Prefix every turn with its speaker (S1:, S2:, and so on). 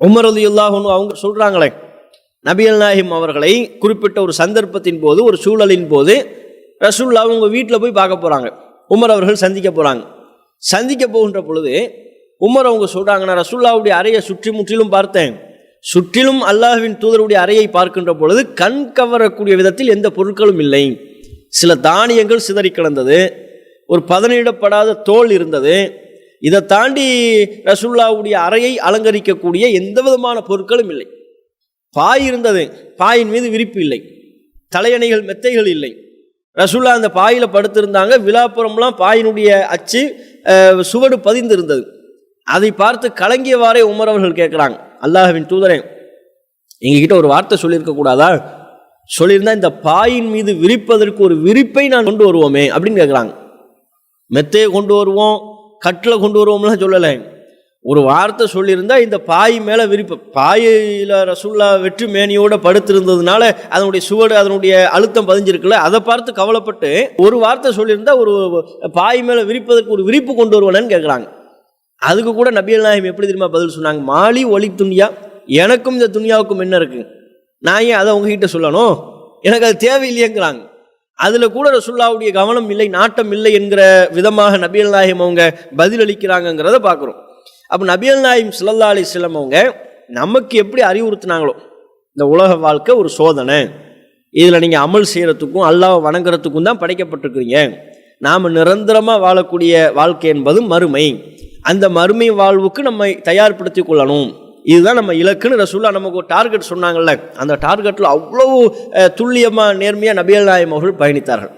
S1: Umar ரலியல்லாஹு அவங்க சொல்கிறாங்களே நபியல் நாயிம் அவர்களை குறிப்பிட்ட ஒரு சந்தர்ப்பத்தின் போது ஒரு சூழலின் போது ரசூல்லா அவங்க வீட்டில் போய் பார்க்க போகிறாங்க உமர் அவர்கள் சந்திக்க போகிறாங்க சந்திக்க போகின்ற பொழுது உமர் அவங்க சொல்கிறாங்க நான் ரசூல்லாவுடைய அறையை சுற்றி முற்றிலும் பார்த்தேன். சுற்றிலும் அல்லாஹ்வின் தூதருடைய அறையை பார்க்கின்ற பொழுது கண் கவரக்கூடிய விதத்தில் எந்த பொருட்களும் இல்லை. சில தானியங்கள் சிதறி கிடந்தது. ஒரு பதனிடப்படாத தோல் இருந்தது. இதை தாண்டி ரசுல்லாவுடைய அறையை அலங்கரிக்கக்கூடிய எந்த விதமான பொருட்களும் இல்லை. பாய் இருந்தது பாயின் மீது விரிப்பு இல்லை. தலையணைகள் மெத்தைகள் இல்லை. ரசுல்லா அந்த பாயில் படுத்திருந்தாங்க. விழாப்புறம்லாம் பாயினுடைய அச்சு சுவடு பதிந்திருந்தது. அதை பார்த்து கலங்கியவாறே உமர் அவர்கள் கேட்குறாங்க அல்லாஹ்வின் தூதரே எங்ககிட்ட ஒரு வார்த்தை சொல்லியிருக்க கூடாதா? சொல்லியிருந்தா இந்த பாயின் மீது விரிப்பதற்கு ஒரு விரிப்பை நான் கொண்டு வருவோமே அப்படின்னு கேட்குறாங்க. மெத்தையை கொண்டு வருவோம் கட்டில் கொண்டு வருவோம்லாம் சொல்லலை. ஒரு வார்த்தை சொல்லியிருந்தா இந்த பாய் மேலே விரிப்பு. பாயில் ரசுல்லா வெற்றி மேனியோட படுத்திருந்ததுனால அதனுடைய சுவடு அதனுடைய அழுத்தம் பதிஞ்சிருக்குல்ல அதை பார்த்து கவலைப்பட்டு ஒரு வார்த்தை சொல்லியிருந்தா ஒரு பாய் மேலே விரிப்பதற்கு ஒரு விரிப்பு கொண்டு வருவானேன்னு கேட்குறாங்க. அதுக்கு கூட நபியல் நாயம் எப்படி தெரியுமா பதில் சொன்னாங்க? மாலி ஒளி துணியா எனக்கும் இந்த துணியாவுக்கும் என்ன இருக்குது நான் ஏன் அதை உங்ககிட்ட சொல்லணும்? எனக்கு அது தேவையில்லையேங்கிறாங்க. அதில் கூட ரசுல்லாவுடைய கவனம் இல்லை நாட்டம் இல்லை என்கிற விதமாக நபியல் நாயம் அவங்க பதிலளிக்கிறாங்கங்கிறத பார்க்குறோம் அப்போ நபியல் நாயம் சிலல்லா அலி சிலம் அவங்க நமக்கு எப்படி அறிவுறுத்தினாங்களோ இந்த உலக வாழ்க்கை ஒரு சோதனை. இதில் நீங்கள் அமல் செய்கிறதுக்கும் அல்லாஹ் வணங்குறதுக்கும் தான் படைக்கப்பட்டிருக்கிறீங்க. நாம் நிரந்தரமாக வாழக்கூடிய வாழ்க்கை என்பது மறுமை. அந்த மறுமை வாழ்வுக்கு நம்ம தயார்படுத்தி கொள்ளணும். இதுதான் நம்ம இலக்குன்னு ரசூல்லா நமக்கு ஒரு டார்கெட் சொன்னாங்கல்ல. அந்த டார்கெட்டில் அவ்வளவு துல்லியமாக நேர்மையாக நபியல் நாயம் அவர்கள் பயணித்தார்கள்.